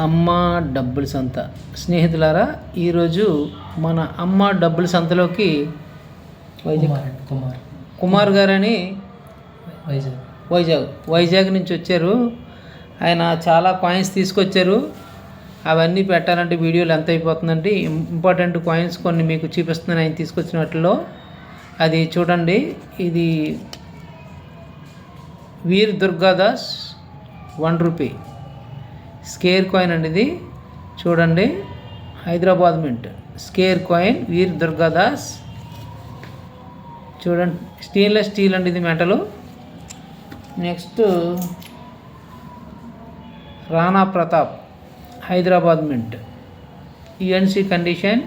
అమ్మ డబ్బుల సంత. స్నేహితులారా ఈరోజు మన అమ్మ డబ్బుల సంతలోకి వైజాగ్ కుమార్ కుమార్. గారని వైజాగ్. వైజాగ్ వైజాగ్ నుంచి వచ్చారు. ఆయన చాలా కాయిన్స్ తీసుకొచ్చారు. అవన్నీ పెట్టాలంటే వీడియోలు ఎంత అయిపోతుందంటే ఇంపార్టెంట్ కాయిన్స్ కొన్ని మీకు చూపిస్తున్నాను ఆయన తీసుకొచ్చిన వాటిలో అది చూడండి. ఇది Veer Durgadas one rupee. Square coin అండి ఇది. చూడండి. Hyderabad mint. Square coin Veer Durgadas చూడండి. స్టెయిన్లెస్ స్టీల్ అండి ఇది metal. Next Rana Pratap Hyderabad mint. UNC condition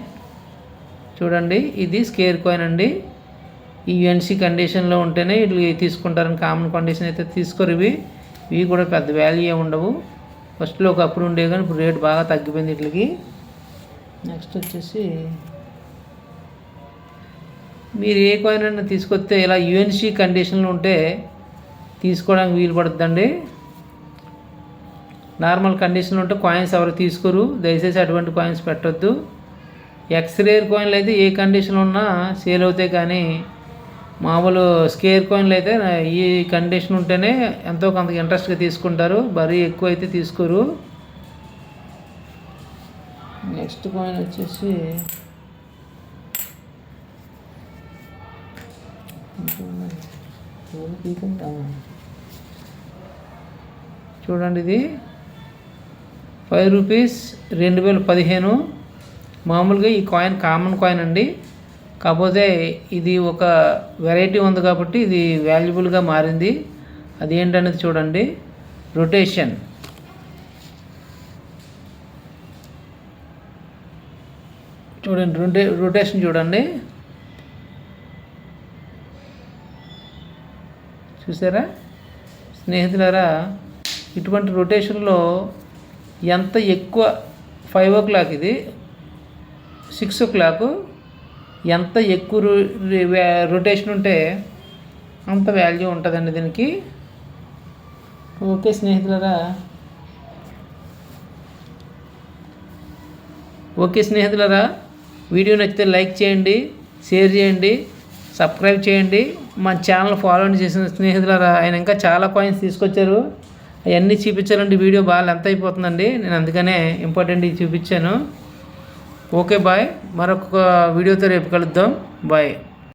చూడండి. ఇది స్కేర్ కాయిన్ అండి. ఈ యుఎన్సి కండిషన్లో ఉంటేనే వీళ్ళు తీసుకుంటారని కామన్ కండిషన్ అయితే తీసుకోరు ఇవి. ఇవి కూడా పెద్ద వాల్యూ ఏమి ఉండవు. ఫస్ట్లో ఒకప్పుడు ఉండేవి కానీ ఇప్పుడు రేట్ బాగా తగ్గిపోయింది వీటికి. నెక్స్ట్ వచ్చేసి మీరు ఏ కాయిన్ అయినా తీసుకొస్తే ఇలా యుఎన్సి కండిషన్లు ఉంటే తీసుకోవడానికి వీలు పడుతుందండి. నార్మల్ కండిషన్లు ఉంటే కాయిన్స్ ఎవరు తీసుకోరు. దయచేసి అటువంటి కాయిన్స్ పెట్టొద్దు. ఎక్స్రేర్ కాయిన్లు అయితే ఏ కండిషన్లో ఉన్నా సేల్ అవుతాయి కానీ మామూలు స్కేర్ కాయిన్లు అయితే ఈ కండిషన్ ఉంటేనే ఎంతో కొంత ఇంట్రెస్ట్గా తీసుకుంటారు. మరీ ఎక్కువ అయితే తీసుకోరు. నెక్స్ట్ కాయిన్ వచ్చేసి చూడండి ఇది. ఫైవ్ రూపీస్ రెండు వేల పదిహేను. మామూలుగా ఈ కాయిన్ కామన్ కాయిన్ అండి. కాకపోతే ఇది ఒక వెరైటీ ఉంది కాబట్టి ఇది వాల్యుబుల్గా మారింది. అది ఏంటనేది చూడండి. రొటేషన్ చూడండి రొటే రొటేషన్ చూడండి. చూసారా? స్నేహితులారా ఇటువంటి రొటేషన్లో ఎంత ఎక్కువ ఫైవ్ ఓ క్లాక్ ఇది సిక్స్ ఓ క్లాక్ ఎంత ఎక్కువ రొటేషన్ ఉంటే అంత వాల్యూ ఉంటుందండి దీనికి. ఓకే స్నేహితులరా. ఓకే స్నేహితులరా. వీడియో నచ్చితే లైక్ చేయండి షేర్ చేయండి సబ్స్క్రైబ్ చేయండి. మా ఛానల్ ఫాలో చేసిన స్నేహితులరా ఆయన ఇంకా చాలా కాయిన్స్ తీసుకొచ్చారు. అవన్నీ చూపించాలంటే వీడియో బాగా ఎంత అయిపోతుందండి. నేను అందుకనే ఇంపార్టెంట్ చూపించాను. Okay bye. మరొక వీడియోతో రేపు కలుద్దాం. బాయ్.